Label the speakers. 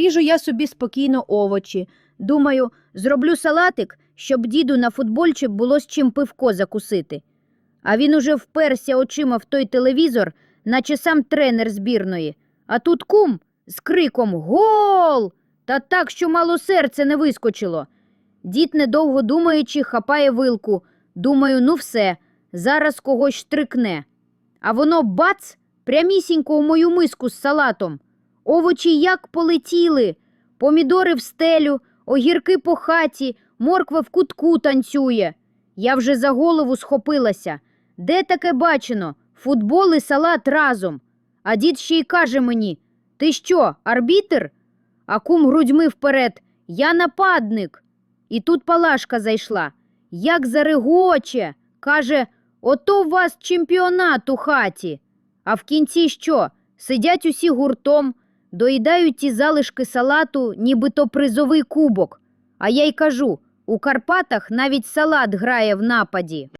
Speaker 1: Ріжу я собі спокійно овочі. Думаю, зроблю салатик, щоб діду на футбольчик було з чим пивко закусити. А він уже вперся очима в той телевізор, наче сам тренер збірної. А тут кум з криком Гол! Та так, що мало серце не вискочило. Дід, недовго думаючи, хапає вилку. Думаю, ну все, зараз когось штрикне. А воно бац, прямісінько у мою миску з салатом. Овочі як полетіли, помідори в стелю, огірки по хаті, морква в кутку танцює. Я вже за голову схопилася. Де таке бачено? Футбол і салат разом. А дід ще й каже мені: Ти що, арбітер? А кум грудьми вперед. Я нападник. І тут Палашка зайшла. Як зарегоче. Каже, ото у вас чемпіонат у хаті. А в кінці що? Сидять усі гуртом, доїдають ті залишки салату, нібито призовий кубок. А я й кажу: у Карпатах навіть салат грає в нападі.